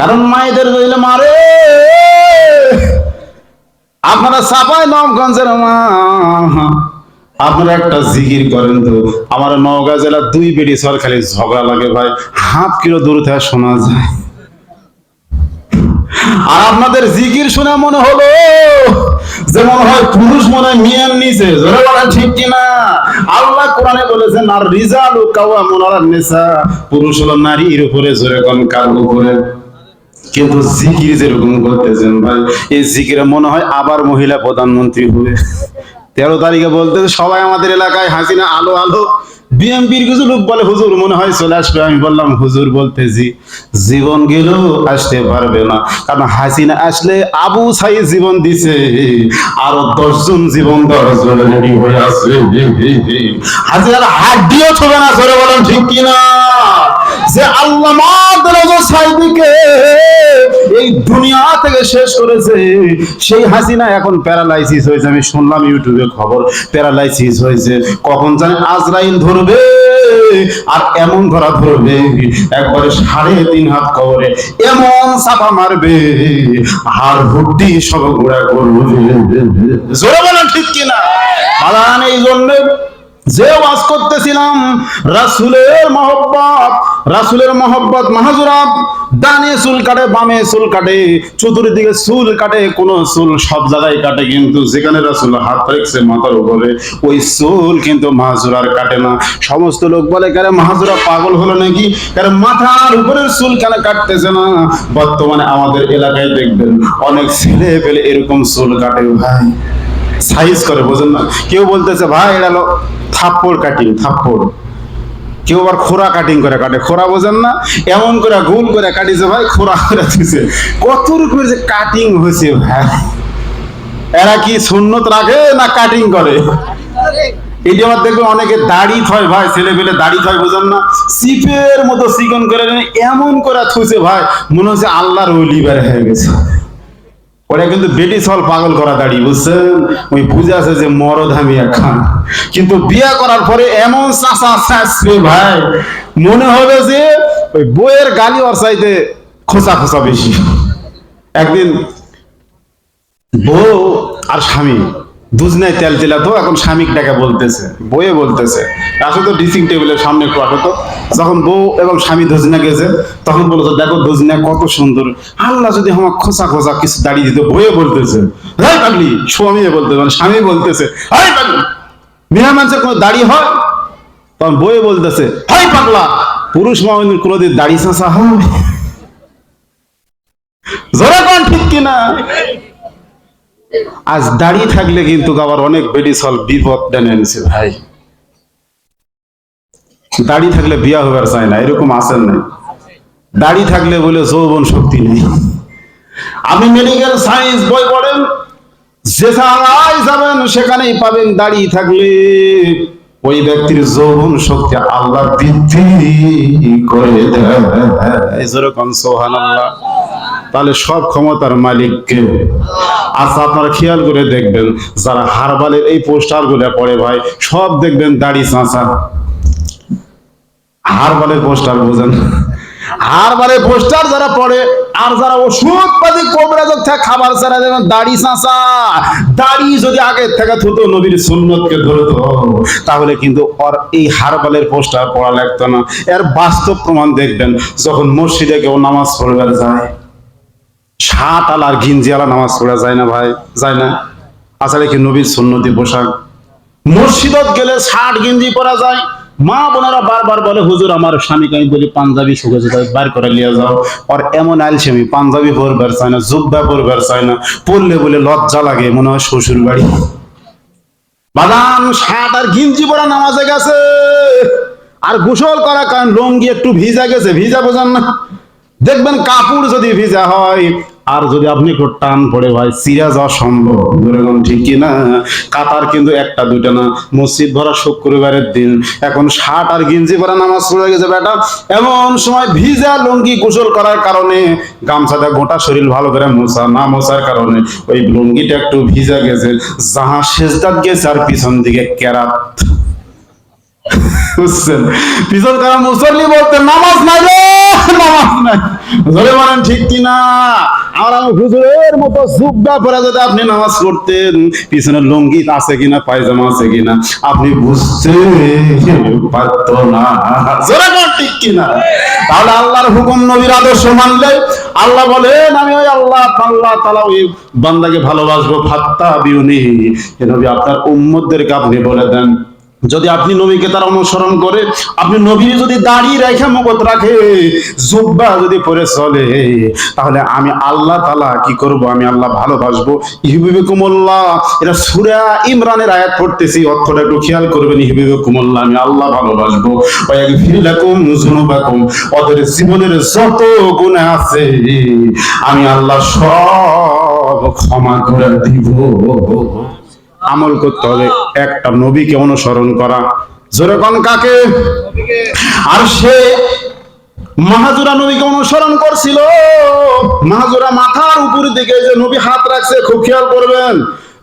কারণ মায়েদের রইলে মারে। আপনারা সাপাই নবগঞ্জের মা। আপনারা একটা জিকির করেন তো। আমার নওগাঁ জেলার দুই বেড়ি সর খালি ঝগড়া লাগে ভাই। হাফ কিলো দূর থেকে শোনা যায়। আর আপনাদের জিকির শুনে মনে হলো যে মনে হয় পুরুষ মনে মিয়ার নিচে। জোরে বলা ঠিক কিনা? আল্লাহ কোরআনে বলেছেন আর রিজাল ও কাওয়া মোনার নেশা পুরুষ হলো নারীর উপরে, জোরে কোন কার উপরে? কিন্তু জিকির যেরকম করতেছেন ভাই, এই জিকিরে মনে হয় আবার মহিলা প্রধানমন্ত্রী হবে। তেরো তারিখে বলতে সবাই আমাদের এলাকায় হাসিনা, আলো আলো। বিএমপির কিছু লোক বলে, হুজুর, মনে হয় চলে আসবে। আমি বললাম, হুজুর বলতেছি, জীবন গেলেও আসতে পারবে না। কারণ হাসিনা আসলে আবু সাই জীবন দিছে, আরও দশজন জীবন দশজন রেডি হয়ে আছে। ছবে না ধরে বলেন, ঠিক কিনা? যে আল্লাহ সাইদিকে এই দুনিয়া থেকে শেষ করেছে। সেই হাসিনা এখন প্যারালাইসিস হয়েছে। আমি শুনলাম ইউটিউবে খবর, প্যারালাইসিস হয়েছে। কখন জানি আজরাইল ধরবে আর এমন ধরা ধরবে, একবারে সাড়ে তিন হাত কবরে এমন চাপা মারবে, হাড় হুড্ডি সব ঘোরা করবে। জোরে বলেন ঠিক কিনা? বাগান এই জন্য যে ওয়াজ করতেছিলাম, রাসুলের মহব্বত রাসুলের মহব্বত মাহাজুরাত, ডানে চুল কাটে, বামে চুল কাটে, চতুর্দিকে চুল কাটে, কোন চুল সব জায়গায় কাটে, কিন্তু যেখানে রাসুল হাত রেখেছে মাথার উপরে, ওই চুল কিন্তু মাহাজুরার কাটে না। সমস্ত লোক বলে, কেন মাহাজুরা পাগল হলো নাকি? কারণ মাথার উপরের চুল কেন কাটতেছে না? বর্তমানে আমাদের এলাকায় দেখবেন, অনেক ছেলে পেলে এরকম চুল কাটে ভাই। সাইজ করে, বোঝেন না? কেউ বলতেছে, ভাই, এটা হলো থাপ্পড় কাটিং থাপ্পড়। কেউ আবার খোরা কাটিং করে কাটে। খোরা বোঝেন না? এমন করে গোল করে কাটিছে, ভাই, খোরা করে দিছে। কত রকমের যে কাটিং হয়েছে, ভাই। এরা কি সুন্নত রাখে না কাটিং করে? এই যে আমার দেখবেন অনেকে দাড়ি থয়, ভাই, ছেলে পেলে দাড়ি থয়, বোঝেন না? সিপের মতো চিকন করে এমন করে থুছে ভাই, মনে হচ্ছে আল্লাহর ওলি বের হয়ে গেছে। ওরা কিন্তু বেটি সল পাগল করা দাড়ি, বুঝছেন? ওই বুঝে আছে যে মরদ আমি এখন কিন্তু বিয়ে করার পরে এমন চাষা চাষবে ভাই, মনে হবে যে ওই বইয়ের গালি ওর চাইতে খোঁচা খোঁচা বেশি। একদিন বউ আর স্বামী দুজনায় তেল তেলা তো, এখন স্বামীটাকে বলতেছে, বইয়ে বলতেছে। আসলে তো ড্রেসিং টেবিলের সামনে একটু আসো তো। যখন বউ এবং স্বামী দুজনা গেছে, তখন বলতো দেখো দুজনা কত সুন্দর। আল্লাহ যদি আমার খোঁচা খোসা কিছু দাঁড়িয়ে দিত, বইয়ে বলতেছে। হাই পাগলি স্বামী বলতেছে মানে স্বামী বলতেছে হাই পাগলি, মেয়ে মানুষের কোনো দাড়ি হয়? তখন বইয়ে বলতেছে হাই পাগলা, পুরুষ মামিনীর কোনোদিন দাড়ি চাষা হয় জোরে কোন ঠিক কিনা? আজ দাড়ি থাকলে কিন্তু আবার অনেক বেডি সল বিপদ টেনে এনেছে ভাই। দাড়ি থাকলে বিয়া হবার চায় না, এরকম আছেন নাই। দাড়ি থাকলে বলে যৌবন শক্তি নেই। আপনি মেডিকেল সায়েন্স বই পড়েন যেখানে যাবেন সেখানেই পাবেন দাড়ি থাকলে। ওই ব্যক্তির যৌবন শক্তি আল্লাহ বৃদ্ধি করে দেয়। সোহান আল্লাহ তাহলে সব ক্ষমতার মালিককে আচ্ছা আপনারা খেয়াল করে দেখবেন, যারা হারবালের এই পোস্টারগুলো পড়ে ভাই, সব দেখবেন দাড়ি চাঁচা। হারবালের পোস্টার বোঝেন। হারবালের পোস্টার যারা পড়ে, আর যারা ওষুধ পাতি কোবরাজক থেকে, খাবার ছাড়া যেমন দাড়ি চাঁচা। দাড়ি যদি আগে থেকে থুতো নবীর সুন্নতকে ধরতো, তাহলে কিন্তু ওর এই হারবালের পোস্টার পড়া লাগতো না। এর বাস্তব প্রমাণ দেখবেন, যখন মসজিদে কেউ নামাজ পড়বার যায়। সাত আলার গিঞ্জি আলা নামাজ পড়া যায় না ভাই, যায় না। আসলে কি নবীর সুন্নতি পোশাক। মসজিদত গেলে ষাট গিঞ্জি পরা যায়। মা বোনেরা বারবার বলে, হুজুর, আমার স্বামীকে আমি বলি পাঞ্জাবি শুকেছে তাই বার করে নিয়ে যাও। আর এমন আলসেমি পাঞ্জাবি পরবার চায় না, জুব্বা পরবার চায় না। পরলে বলে লজ্জা লাগে, মনে হয় শ্বশুর বাড়ি বাদাম শার্ট আর গিঞ্জি পরা নামাজে গেছে। আর গোসল করা কারণ লঙ্গি একটু ভিজা গেছে, ভিজা বোঝান না। দেখবেন কাপড় যদি ভিজা হয়, আর যদি আপনি একটু টান পড়ে ভাই, সিরা যাওয়া সম্ভব। এরকম ঠিক না কাতার কিন্তু একটা, দুইটা না। মসজিদ ভরা শুক্রবারের দিন। এখন শার্ট আর গিঞ্জি ভরা নামাজ পড়ে গেছে বেটা। এমন সময় ভিজা লুঙ্গি গোসল করার কারণে গামছাটা গোটা শরীর ভালো করে মোছা, না মোছার কারণে ওই লুঙ্গিটা একটু ভিজা গেছে। যাহা শেষদাত গেছে আর পিছন দিকে কেরাত। বুঝছেন? পিছন মুসল্লি বলতে, নামাজ নাই নামাজ নাই। ধরে বলেন, ঠিক হুজুরের মতো জুব্বা পরে যদি আপনি নামাজ পড়তেন, পিছনের লঙ্গি আছে কিনা, পায়জামা আছে কিনা, আপনি বুঝতে পারত না। জোরে ঠিক কিনা তাহলে আল্লাহর হুকুম নবীর আদর্শ মানলে, আল্লাহ বলেন, আমি ওই আল্লাহ আল্লাহ তালা ওই বান্দাকে ভালোবাসবো ফাত্তা বিউনি এ নবী আপনার উম্মতদেরকে আপনি বলে দেন। যদি আপনি নবীকে তার অনুসরণ করে, আপনি নবীর যদি দাড়ি রেখে মগত রাখে, জুব্বা যদি পরে চলে, তাহলে আমি আল্লাহ তালা কি করব? আমি আল্লাহ ভালোবাসবো। ইহিবিবে কুমল্লাহ এটা সুরা ইমরানের আয়াত পড়তেছি, অর্থটা একটু খেয়াল করবেন ইহিবিবে কুমল্লাহ আমি আল্লাহ ভালোবাসবো। ওদের জীবনের যত গুনাহ আছে, আমি আল্লাহ সব ক্ষমা করে দিব। আমল করতে হবে একটা নবীকে অনুসরণ করা। যেরকম কাকে? আর সে মাহাজুরা নবীকে অনুসরণ করছিল। মাহাজুরা মাথার উপর দিকে যে নবী হাত রাখছে, খুব খেয়াল করবেন।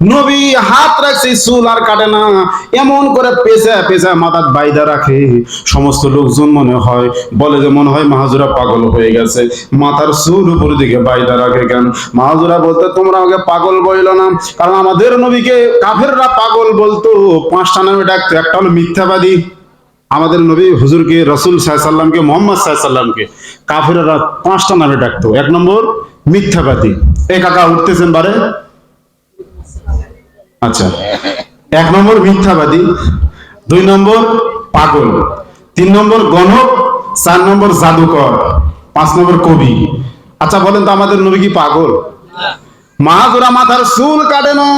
নবী হাত রাখছে, চুল আর কাটে না। এমন করে পেঁচা পেঁচা মাথার বাইদা রাখে। সমস্ত লোকজন মনে হয়, বলে যে মনে হয় মাহাজুরা পাগল হয়ে গেছে। মাথার চুল উপর দিকে বাইদা রাখে কেন? মাহাজুরা বলতে, তোমরা আমাকে পাগল বইল না। কারণ আমাদের নবীকে কাফেররা পাগল বলতো। পাঁচটা নামে ডাকতো, একটা হলো মিথ্যাবাদী। আমাদের নবী হুজুরকে, রসুল সাল্লামকে মোহাম্মদ সাল্লামকে কাফেররা পাঁচটা নামে ডাকতো। এক নম্বর, মিথ্যাবাদী। এ কাকা উঠতেছেন বারে। আচ্ছা। এক নম্বর মিথ্যাবাদী, দুই নম্বর পাগল, তিন নম্বর গণক, চার নম্বর জাদুকর, পাঁচ নম্বর কবি। আচ্ছা বলেন তো আমাদের নবী কি পাগল? মাহাজুরা মাথার চুল কাটে না।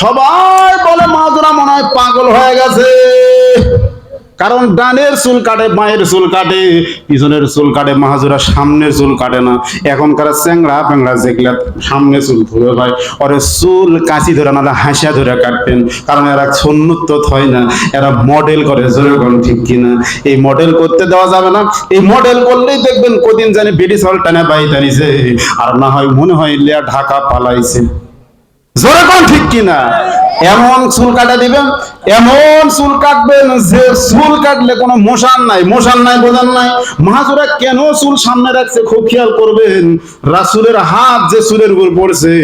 সবাই বলে মাহাজুরা মনে হয় পাগল হয়ে গেছে। কারণ ডানের চুল কাটে মায়ের চুল কাটে, পিছনের চুল কাটে মাহাজুরা সামনের চুল কাটে না। এখনকার চ্যাংড়া প্যাংড়া যেগুলা সামনে চুল ধরে ভাই, ওরে চুল কাঁচি ধরে না হাসিয়া ধরে কাটতেন কারণ এরা সন্ন্যত হয় না, এরা মডেল করে যেরকম ঠিক কিনা। এই মডেল করতে দেওয়া যাবে না, এই মডেল করলেই দেখবেন কদিন জানি বেডি সল টানে বাই টানিছে। আর না হয় মনে হয় লিয়া ঢাকা পালাইছে। জোরে কোন ঠিক কিনা। এমন চুল কাটা দিবেন এমন চুল কাটবেন যে চুল কাটলে কোনো মোশান নাই মোশান নাই বোঝান নাই। মাহাজুরা কেন চুল সামনে রাখছে খুব খেয়াল করবেন। রাসুলের হাত যে চুলের উপর পড়ছে,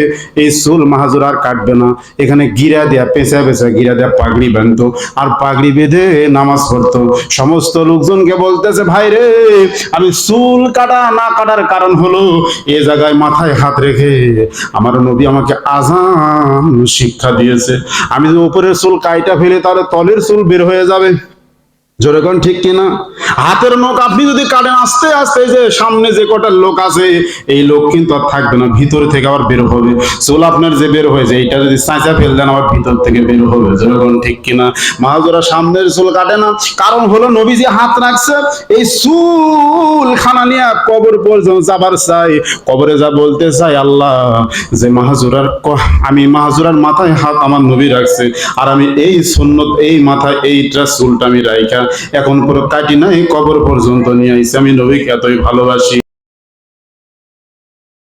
এই চুল মাহাজুরা আর কাটবে না। এখানে গিরা দেয়া, পেঁচা পেঁচা গিরা দেয়া পাগড়ি বাঁধতো। আর পাগড়ি বেঁধে নামাজ পড়তো। সমস্ত লোকজনকে বলতেছে, ভাই রে, আমি চুল কাটা না কাটার কারণ হলো, এ জায়গায় মাথায় হাত রেখে আমার নবী আমাকে আজান শিক্ষা দিয়েছে। আমি যদি উপরের চুল কাইটা ফেলে তাহলে তলের চুল বের হয়ে যাবে। কোন ঠিক কিনা? হাতের নখ আপনি যদি কাটেন, আস্তে আস্তে যে সামনে যে কটা লোক আছে, এই লোক কিন্তু আর থাকবে না, ভিতর থেকে আবার বের হবে। চুল আপনার যে বের হয়েছে, এইটা যদি চাঁচা ফেল দেন, আবার ভিতর থেকে বের হবে। কোন ঠিক কিনা? মাহাজোরা সামনের চুল কাটে না, কারণ হলো নবীজি হাত রাখছে, এই চুল খানা নিয়ে কবর পর্যন্ত যাবার চাই। কবরে যা বলতে চাই, আল্লাহ, যে মাহাজুরার আমি মাহাজুরার মাথায় হাত আমার নবী রাখছে, আর আমি এই সুন্নত, এই মাথায় এইটা চুলটা আমি রাইখা। এখন পুরো কাটি নাই কবর পর্যন্ত নিয়ে আইসি। আমি নবীকে এতই ভালোবাসি।